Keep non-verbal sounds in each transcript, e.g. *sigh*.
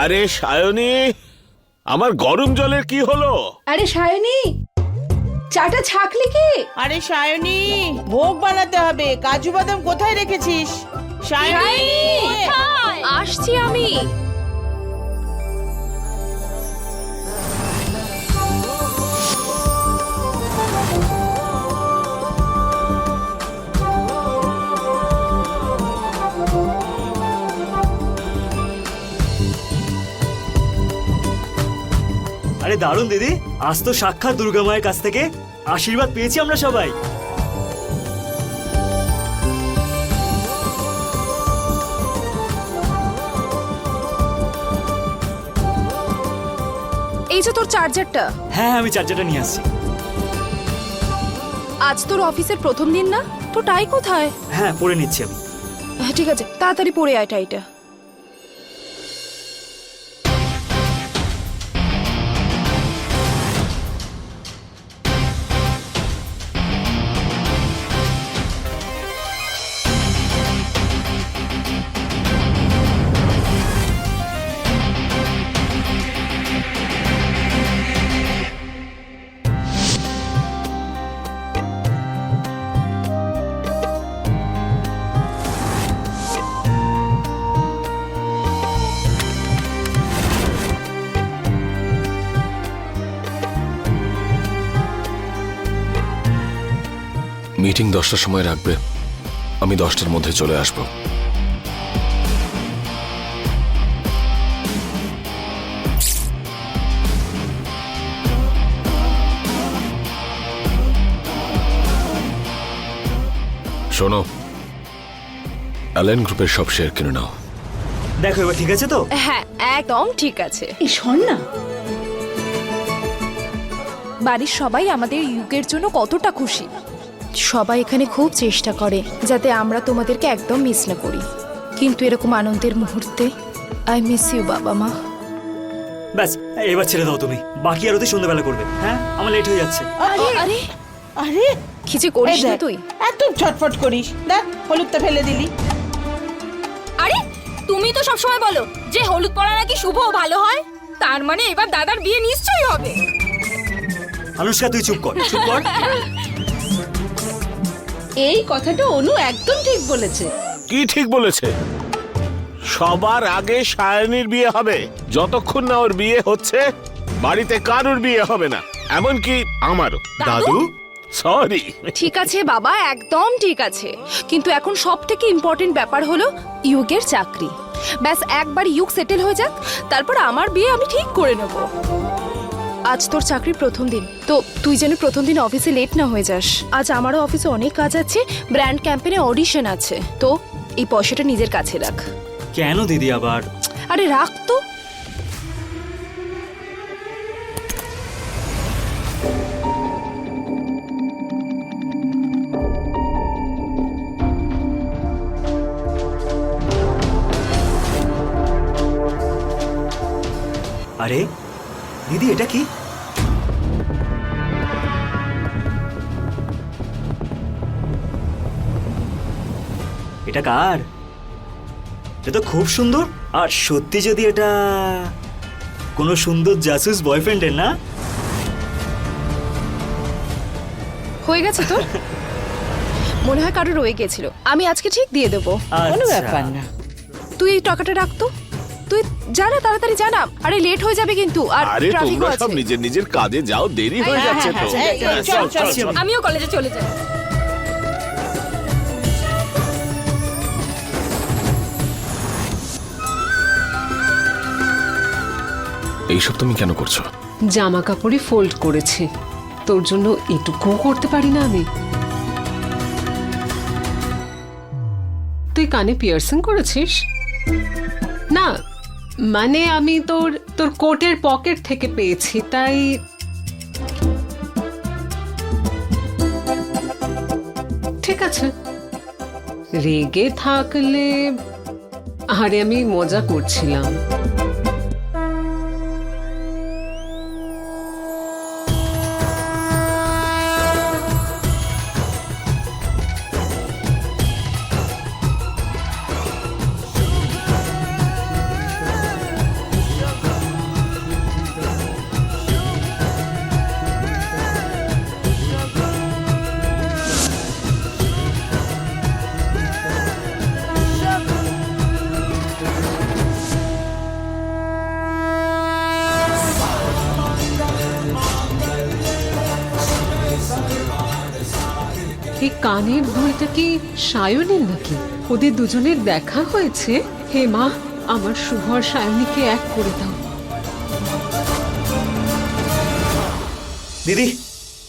আরে সায়নী আমার গরম জলের কি হলো? আরে সায়নী চাটা ছাকলি কি? আরে সায়নী ভোগ বানাতে হবে। কাজু বাদাম কোথায় রেখেছিস? সায়নী আসছি আমি। আরে দারুণ দিদি। আজ তো সাক্ষাৎ দুর্গা মায়ের কাছ থেকে। আশীর্বাদ পেয়েছি আমরা সবাই। এই যে তোর চার্জারটা। হ্যাঁ হ্যাঁ আমি চার্জারটা নিয়ে আসছি। আজ তোর অফিসের প্রথম দিন না? তো টাই কোথায়? হ্যাঁ পরে নিচ্ছি আমি। হ্যাঁ ঠিক আছে। তাড়াতাড়ি পরে আয় টাইটা। মিটিং দশটার সময় রাখবে। আমি দশটার মধ্যে চলে আসব। শোনো অ্যালেন গ্রুপের সব শেয়ার কিনে নাও। দেখো এবার ঠিক আছে তো? হ্যাঁ একদম ঠিক আছে। এই শোন না। বাড়ির সবাই আমাদের ইউকের জন্য কতটা খুশি। সবাই এখানে খুব চেষ্টা করে যাতে আমরা তোমাদেরকে একদম মিস না করি। কিন্তু এরকম আনন্দের মুহূর্তে আই মিস ইউ বাবা মা। ব্যাস এবার ছেড়ে দাও তুমি। বাকি আরতি সন্ধ্যাবেলা করবে। হ্যাঁ? আমার লেট হয়ে যাচ্ছে। আরে আরে আরে কি যে করিস না তুই? এত ছটফট করিস। দেখ হলুদটা ফেলে দিলি। আরে তুমি তো সবসময় বলো যে হলুদ পরা নাকি শুভ ও ভালো হয়? তার মানে এবার দাদার বিয়ে নিশ্চয়ই হবে। আনুষ্কা তুই চুপ কর। চুপ কর। *laughs* এই কথাটা অনু একদম ঠিক বলেছে। কি ঠিক বলেছে? সবার আগে সায়নীর বিয়ে হবে। যতক্ষণ না ওর বিয়ে হচ্ছে বাড়িতে কারুর বিয়ে হবে না এমনকি আমারও। দাদু? সরি। ঠিক আছে বাবা একদম ঠিক আছে। কিন্তু এখন সব থেকে ইম্পর্টেন্ট ব্যাপার হলো ইউকের চাকরি। ব্যাস একবার ইউক সেটেল হয়ে যাক তারপর আমার বিয়ে আমি ঠিক করে নেব। আজ তোর চাকরির প্রথম দিন। তো তুই যেন প্রথম দিন অফিসে লেট না হয়ে যাস। আজ আমারও অফিসে অনেক কাজ আছে ব্র্যান্ড ক্যাম্পেনে অডিশন আছে। তো এই পয়সাটা নিজের কাছে রাখ। কেন দিদি আবার? আরে রাখ তো। আরে দিদি এটা কি? এটা কার? এটা তো খুব সুন্দর। আর সত্যি যদি এটা কোনো সুন্দর জাসুস বয়ফ্রেন্ডের না? হয়ে গেছে তোর? মনে হয় কারও রয়ে গেছিল আমি আজকে ঠিক দিয়ে দেবো। কোনো আচ্ছা। ব্যাপার না। তুই এই টাকাটা রাখতো তুই জানা তাড়াতাড়ি জানা আরে লেট হয়ে যাবে কিন্তু আর আরে ট্রাফিকও তোমরা আছে। সব নিজের নিজের কাজে যাও দেরি হয়ে হ্যাঁ, যাচ্ছে হ্যাঁ, তো হ্যাঁ। আমিও কলেজে চলে যাই। এইসব তুমি কেন করছ? জামা কাপড়ই ফোল্ড করেছি। তোর জন্য এটুকুও করতে পারি না আমি। তুই কানে পিয়ার্সিং করেছিস? না মানে আমি তোর তোর কোটের পকেট থেকে পেয়েছি, তাই ঠিক আছে। রেগে থাকলে, আরে আমি মজা করছিলাম। কানের দুলটা কি সায়নের নাকি? ওদের দুজনের দেখা হয়েছে? হে মা আমার শুভ আর সায়নীকে এক করে দাও। দিদি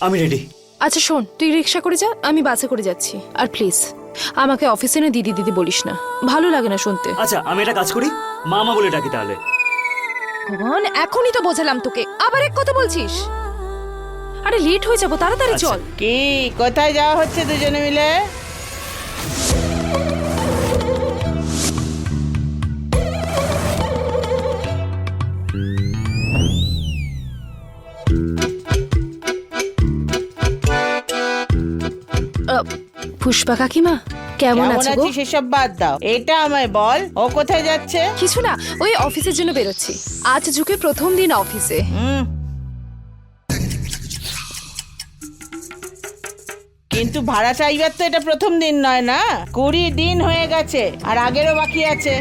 আমি রেডি আচ্ছা শোন তুই রিক্সা করে যা আমি বাসে করে যাচ্ছি। আর প্লিজ আমাকে অফিসে না দিদি দিদি বলিস না। ভালো লাগে না শুনতে। আচ্ছা আমি একটা কাজ করি মামা বলে ডাকি তাহলে। ভগবান এখনই তো বোঝালাম তোকে। আবার এক কথা বলছিস? আরে লেট হয়ে যাব তাড়াতাড়ি আচ্ছা। চল। কি? কোথায় যাওয়া হচ্ছে দুজনে মিলে? পুষ্পা কাকিমা কেমন কেমন আছো গো? সেসব বাদ দাও। এটা আমায় বল ও কোথায় যাচ্ছে? কিছু না ওই অফিসের জন্য বেরোচ্ছি। আজ ঝুঁকে প্রথম দিন অফিসে। হুম। কিন্তু ভাড়া চাইবার তো এটা প্রথম দিন নয় না? কুড়ি দিন হয়ে গেছে আর আগেরও বাকি আছে।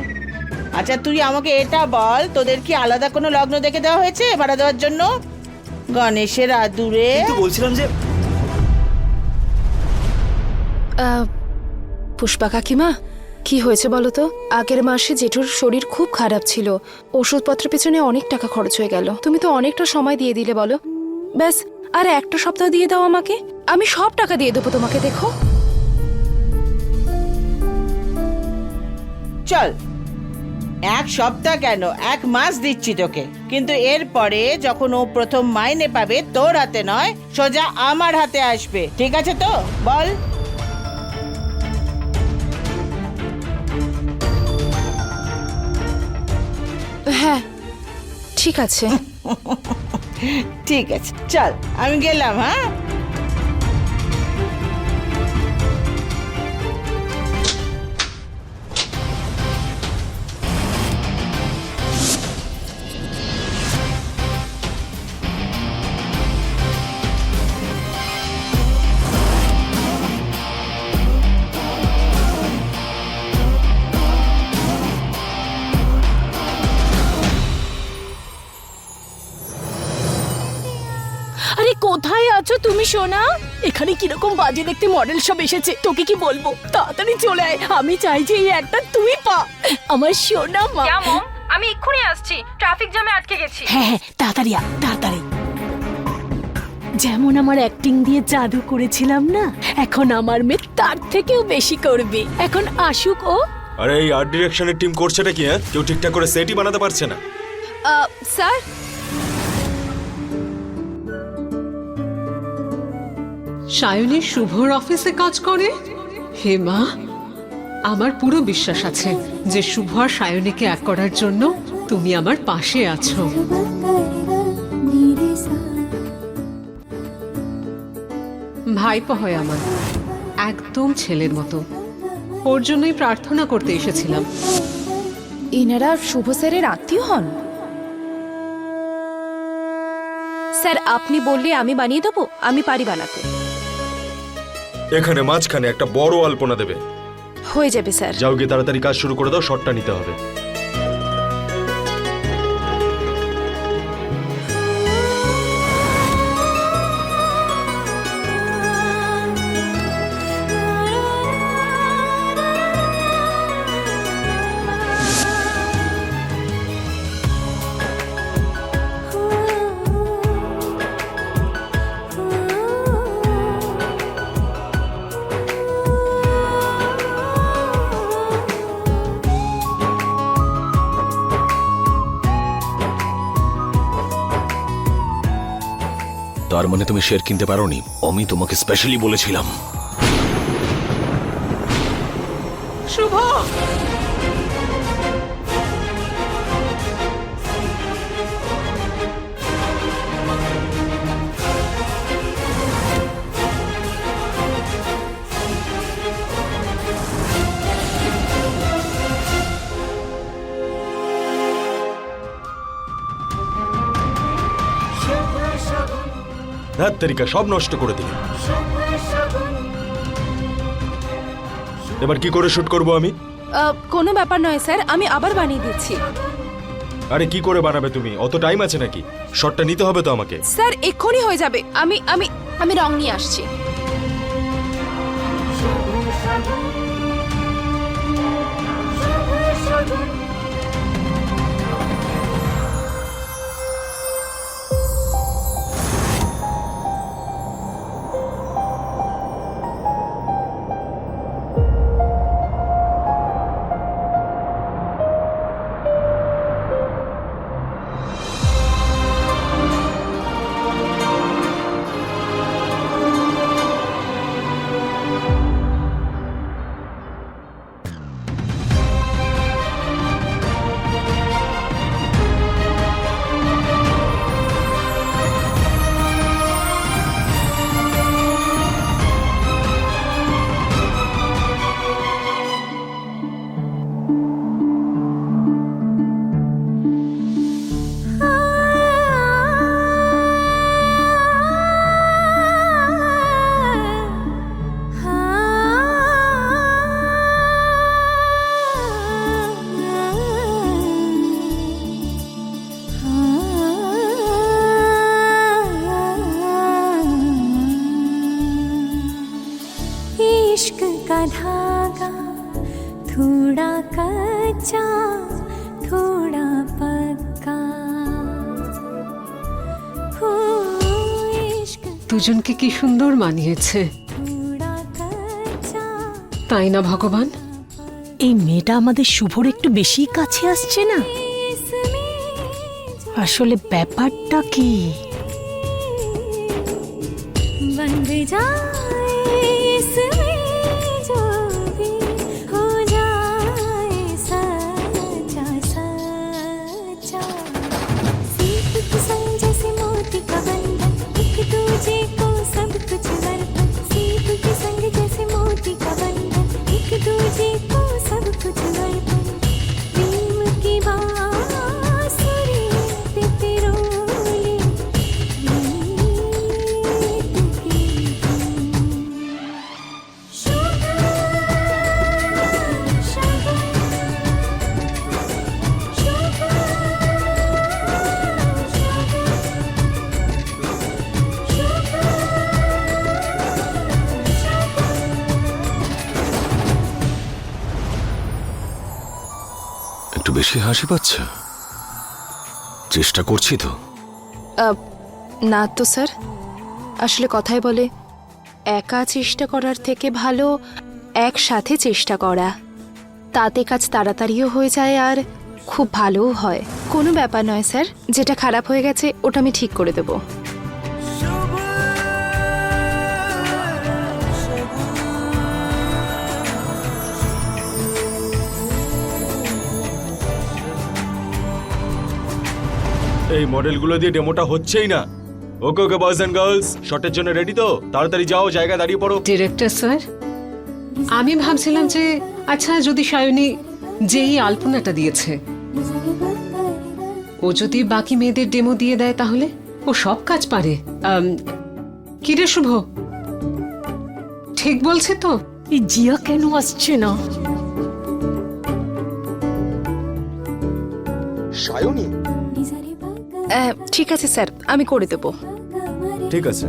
আচ্ছা তুই আমাকে এটা বল তোদের কি আলাদা কোনো লগ্ন দেখে দেওয়া হয়েছে ভাড়া দেওয়ার জন্য? গণেশের আদুরে। বলছিলাম যে আহ, পুষ্পা কাকিমা কি হয়েছে বলো তো? আগের মাসে জেঠুর শরীর খুব খারাপ ছিল। ওষুধপত্রের পেছনে অনেক টাকা খরচ হয়ে গেল। তুমি তো অনেকটা সময় দিয়ে দিলে বলো। ব্যাস আর একটা সপ্তাহ দিয়ে দাও আমাকে। আমি সব টাকা দিয়ে দেবো তোমাকে দেখো। চল। এক সপ্তাহ কেন? এক মাস দিচ্ছি তোকে। কিন্তু এরপরে যখন ও প্রথম মাইনে পাবে তোর হাতে নয় সোজা আমার হাতে আসবে। ঠিক আছে তো? বল। হ্যাঁ ঠিক আছে। *laughs* ঠিক আছে চল। আমি গেলাম হ্যাঁ? সোনা এখানে কীরকম বাজে দেখতে মডেল সব এসেছে তোকে কি বলব? তাড়াতাড়ি চলে আয় আমি চাই যে এই একটা তুই পা। আমার সোনা মা। আমি এক্ষুনি আসছি ট্রাফিক জ্যামে আটকে গেছি। হ্যাঁ হ্যাঁ তাড়াতাড়ি আয় তাড়াতাড়ি। যেমন আমার অ্যাক্টিং দিয়ে জাদু করেছিলাম না এখন আমার মেয়ে তার থেকেও বেশি করবে। এখন আসুক ও। আরে এই আর্ট ডিরেকশনের টিম করছেটা কি হ্যাঁ? কেউ ঠিকঠাক করে সেটই বানাতে পারছে না। স্যার সায়নী শুভর অফিসে কাজ করে? হে মা, আমার পুরো বিশ্বাস আছে যে শুভ আর সায়নীকে এক করার জন্য তুমি আমার পাশে আছো। ভাইপো হয় আমার, একদম ছেলের মতো। ওর জন্যই প্রার্থনা করতে এসেছিলাম। ইনারা শুভ স্যারের আত্মীয় হন? স্যার, আপনি বললে আমি বানিয়ে দেবো, আমি পারি বানাতে। এখানে মাঝখানে একটা বড় আলপনা দেবে। হয়ে যাবে স্যার। যাও গিয়ে তাড়াতাড়ি কাজ শুরু করে দাও শটটা নিতে হবে। তার মানে তুমি শেয়ার কিনতে পারোনি? আমি তোমাকে স্পেশালি বলেছিলাম। ধ্যাত তেরিকা সব নষ্ট করে দিলে। এবার কি করে শুট করব আমি? কোনো ব্যাপার নয় স্যার। আমি আবার বানিয়ে দিচ্ছি। আরে কি করে বানাবে তুমি? অত টাইম আছে নাকি? শটটা নিতে হবে তো আমাকে। স্যার এক্ষুনি হয়ে যাবে। আমি আমি আমি রং নিয়ে আসছি। इश्क का धागा थोड़ा कच्चा थोड़ा पक्का। দুজনকে কি সুন্দর মানিয়েছে। তাই না ভগবান? এই মেয়েটা আমাদের শুভর একটু বেশি কাছে আসছে না? আসলে ব্যাপারটা কি? बंद जाए একটু হাসি পাচ্ছে? চেষ্টা করছি তো। না তো, স্যার। আসলে কথায় বলে, একা চেষ্টা করার থেকে ভালো একসাথে চেষ্টা করা। তাতে কাজ তাড়াতাড়িও হয়ে যায় আর খুব ভালোও হয়। কোনো ব্যাপার নয়, স্যার। যেটা খারাপ হয়ে গেছে, ওটা আমি ঠিক করে দেবো। এই মডেলগুলো দিয়ে ডেমোটা হচ্ছেই না। Okay okay boys and girls শটের জন্য রেডি তো? তাড়াতাড়ি যাও জায়গায় দাঁড়িয়ে পড়ো। ডিরেক্টর স্যার আমি ভাবছিলাম যে আচ্ছা যদি সায়নী যেই আলপনাটা দিয়েছে ও যদি বাকি মেয়েদের ডেমো দিয়ে দেয় তাহলে? ও সব কাজ পারে। আম, কি রে শুভ? ঠিক বলছে তো? এই জিয়া কেন আসছে না? আহ, ঠিক আছে স্যার আমি করে দেবো। ঠিক আছে।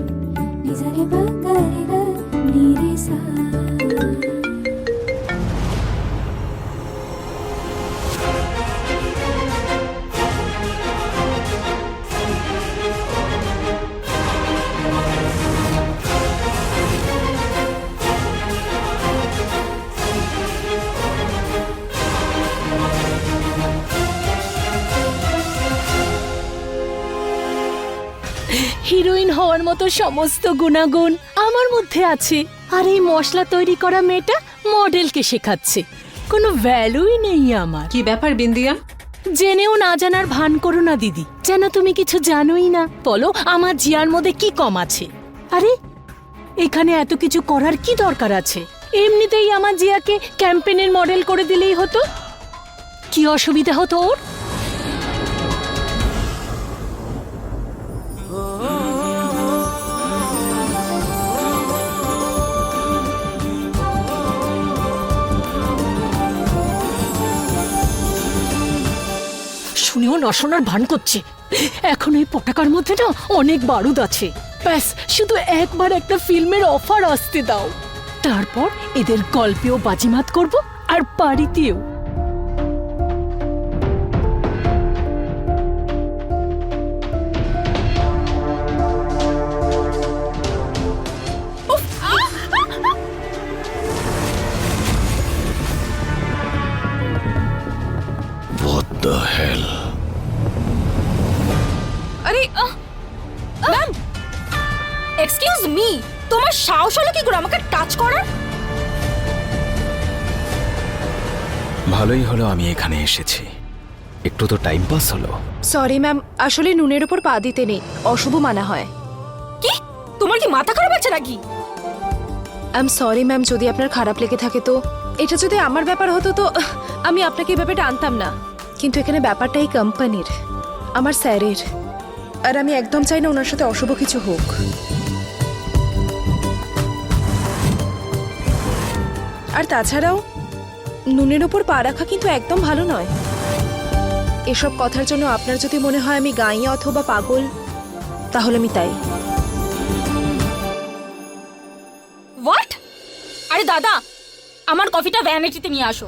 মতো সমস্ত গুণাগুণ আমার মধ্যে আছে। আর এই মশলা তৈরি করা মেয়েটা মডেলকে শেখাচ্ছে। কোনো ভ্যালুই নেই আমার। কি ব্যাপার বিন্দিয়া? জেনেও না জানার ভান করো না দিদি। যেন তুমি কিছু জানোই না। বলো আমার জিয়ার মধ্যে কি কম আছে? আরে এখানে এত কিছু করার কি দরকার আছে? এমনিতেই আমার জিয়াকে ক্যাম্পেনের মডেল করে দিলেই হতো। কি অসুবিধা হতো ওর? শুনেও নশনার ভান করছি। এখন এই পটাকার মধ্যে না অনেক বারুদ আছে। ব্যাস, শুধু একবার একটা ফিল্মের অফার আসতে দাও। তারপর এদের গল্পেও বাজিমাত করব আর বাড়িতেও সাহস হলো কি করে আমাকে টাচ করার? ভালোই হলো আমি এখানে এসেছি। একটু তো টাইম পাস হলো। সরি ম্যাম আসলে নুনের উপর পা দিতে নেই। অশুভ মানা হয়। কি? তোমার কি মাথা খারাপ আছে নাকি? আই এম সরি ম্যাম যদি আপনার খারাপ লেগে থাকে তো। এটা যদি আমার ব্যাপার হতো তো আমি আপনাকে এই ব্যাপারটা আনতাম না। কিন্তু এখানে ব্যাপারটা এই কোম্পানির আমার স্যারের। আর আমি একদম চাই না ওনার সাথে অশুভ কিছু হোক। আর তাছাড়াও, নুনের ওপর পা রাখা কিন্তু একদম ভালো নয়। এসব কথার জন্য আপনার যদি মনে হয় আমি গাঁয়ে অথবা পাগল, তাহলে আমি তাই। আরে দাদা, আমার কফিটা ভ্যানিটিতে নিয়ে আসো।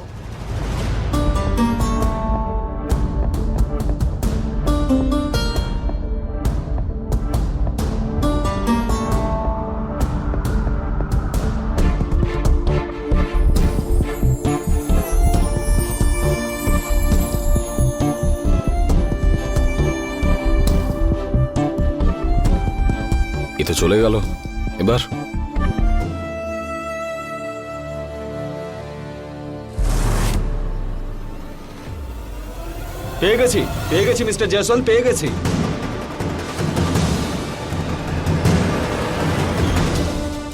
চলে গেল। এবার পেয়ে গেছি পেয়ে গেছি মিস্টার জয়সওয়াল পেয়ে গেছি।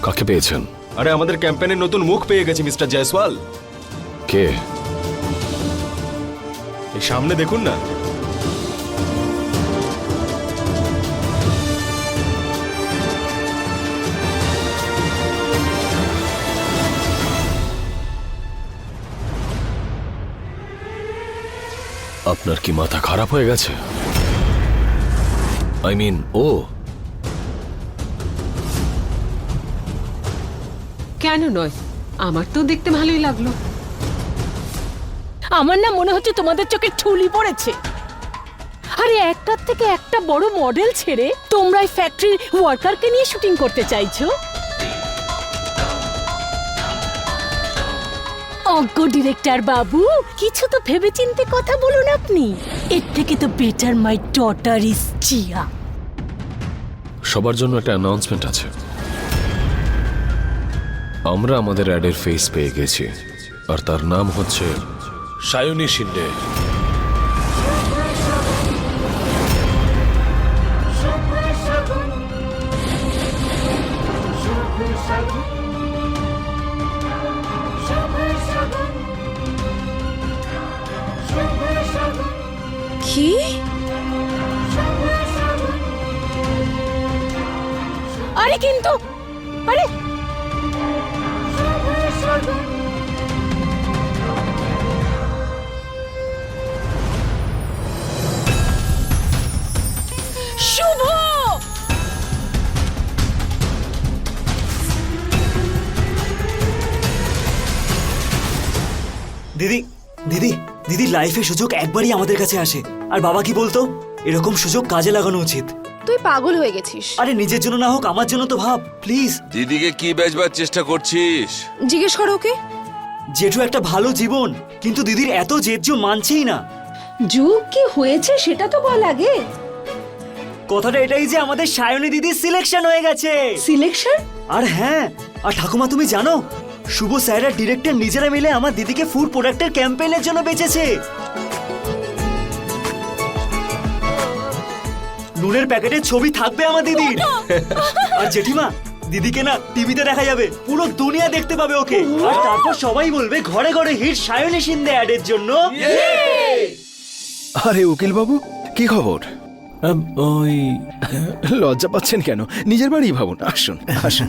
কাকে পেয়েছেন? আরে আমাদের ক্যাম্পেনের নতুন মুখ পেয়ে গেছি মিস্টার জয়সওয়াল। কে? এই সামনে দেখুন না। আপনার কি মাথা খারাপ হয়ে গেছে? আই মিন ও। কেন নয়? আমার তো দেখতে ভালোই লাগল। আমার না মনে হচ্ছে তোমাদের চোখে ঠুলি পড়েছে। আরে একটার থেকে একটা বড় মডেল ছেড়ে তোমরা এই ফ্যাক্টরির ওয়ার্কারকে নিয়ে শুটিং করতে চাইছো? অজ্ঞ ডিরেক্টর বাবু, কিছু তো ভেবেচিন্তে কথা বলুন আপনি। এর থেকে তো better my daughter is Zia সবার জন্য একটা অ্যানাউন্সমেন্ট আছে। আমরা আমাদের অ্যাডের ফেস পেয়ে গেছি। আর তার নাম হচ্ছে সায়নী শিন্ডে। দিদি দিদি লাইফে সুযোগ একবারই আমাদের কাছে আসে। আর বাবা কি বলতো? এরকম সুযোগ কাজে লাগানো উচিত। তুই পাগল হয়ে গেছিস। আরে নিজের জন্য না হোক আমার জন্য তো ভাব প্লিজ দিদিকে কি বেচবার চেষ্টা করছিস? জিজ্ঞেস করো ওকে। জেঠু একটা ভালো জীবন কিন্তু দিদির এত জেদ যে মানছেই না। যুগ কি হয়েছে সেটা তো বল আগে। কথাটা এটাই যে আমাদের সায়নী দিদির সিলেকশন হয়ে গেছে। সিলেকশন আর হ্যাঁ আর ঠাকুমা তুমি জানো শুভ স্যার আর ডিরেক্টর নিজেরা মিলে আমার দিদিকে ফুড প্রোডাক্টের ক্যাম্পেইনের জন্য বেঁচেছে। নুনের প্যাকেটের ছবি থাকবে আমার দিদির। আর জেঠিমা দিদিকে না টিভিতে দেখা যাবে। পুরো দুনিয়া দেখতে পাবে ওকে। আর তারপর সবাই বলবে ঘরে ঘরে হিট সায়নী সিন্ধে অ্যাডের জন্য। আরে উকিল বাবু কি খবর? ওই লজ্জা পাচ্ছেন কেন? নিজের বাড়ি ভাবুন আসুন আসুন।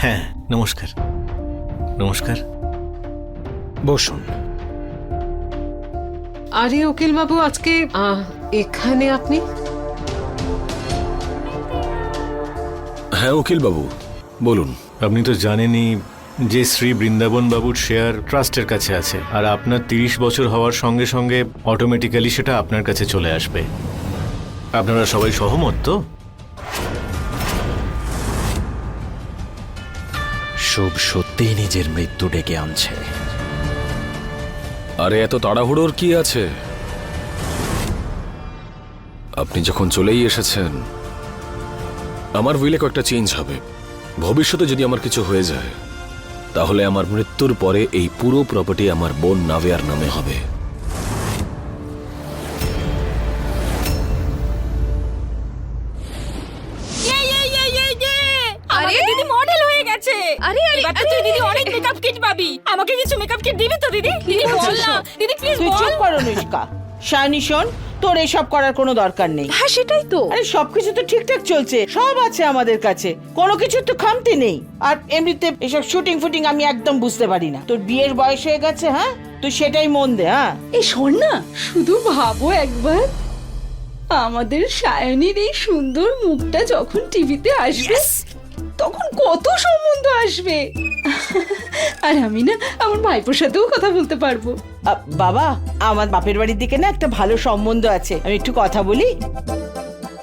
হ্যাঁ নমস্কার। নমস্কার। বসুন। আরে উকিল বাবু আজকে আহ, এখানে আপনি? হ্যাঁ উকিল বাবু বলুন। আপনি তো জানেনই যে শ্রী বৃন্দাবন বাবুর শেয়ার ট্রাস্টের কাছে আছে আর আপনার তিরিশ বছর হওয়ার সঙ্গে সঙ্গে অটোমেটিক্যালি সেটা আপনার কাছে চলে আসবে। আপনারা সবাই সহমত তো? শুভ সত্যিই নিজের মৃত্যু ডেকে আনছে। আরে, এত তাড়াহুড়োর কি আছে? আপনি যখন চলেই এসেছেন, আমার উইলে কয়েকটা চেঞ্জ হবে। ভবিষ্যতে যদি আমার কিছু হয়ে যায়, তাহলে আমার মৃত্যুর পরে এই পুরো প্রপার্টি আমার বোন নাভিয়ার নামে হবে। নিষ্কা শোন তোর এসব করার কোনো দরকার নেই। হ্যাঁ সেটাই তো। আরে সবকিছু তো ঠিকঠাক চলছে সব আছে আমাদের কাছে। কোনো কিছু তো খামতি নেই। আর এমনিতে এসব শুটিং ফুটিং আমি একদম বুঝতে পারি না। তোর বিয়ের বয়স হয়ে গেছে হ্যাঁ? তুই সেটাই মন দে হ্যাঁ? এই শোন না শুধু ভাবো একবার। আমাদের সায়নীর এই সুন্দর মুখটা যখন টিভিতে আসবে তখন কত সম্বন্ধ আসবে? আর আমি না আমার ভাইপোর সাথেও কথা বলতে পারব। আ, বাবা আমার বাপের বাড়ির দিকে না একটা ভালো সম্বন্ধ আছে। আমি একটু কথা বলি।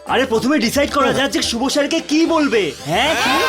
আরে প্রথমে ডিসাইড করা যাক যে শুভ স্যারকে কি বলবে। হ্যাঁ কি?